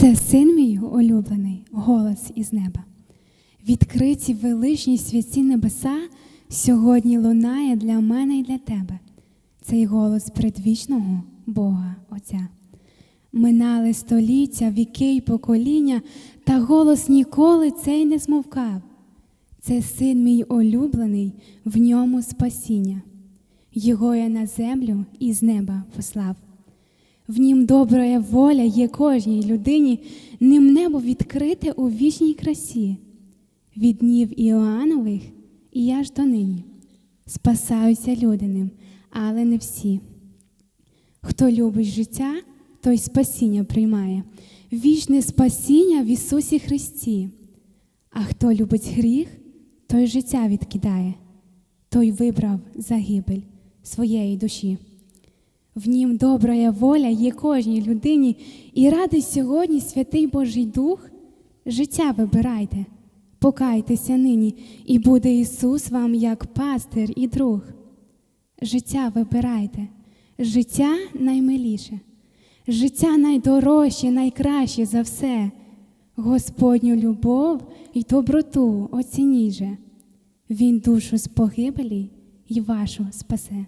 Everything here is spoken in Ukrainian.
Це син мій улюблений, голос із неба. Відкриті величні святі небеса сьогодні лунає для мене і для тебе. Цей голос предвічного Бога Отця. Минали століття, віки й покоління, та голос ніколи цей не змовкав. Це син мій улюблений, в ньому спасіння. Його я на землю і з неба послав. В нім добра воля є кожній людині, ним небо відкрите у вічній красі. Від днів Іоанових і аж до нині. Спасаються люди ним, але не всі. Хто любить життя, той спасіння приймає, вічне спасіння в Ісусі Христі. А хто любить гріх, той життя відкидає, той вибрав загибель своєї душі. В нім добра воля є кожній людині, і радий сьогодні святий Божий Дух, життя вибирайте, покайтеся нині, і буде Ісус вам як пастир і друг. Життя вибирайте, життя наймиліше, життя найдорожче, найкраще за все. Господню любов і доброту оцініть же. Він душу з погибелі й вашу спасе.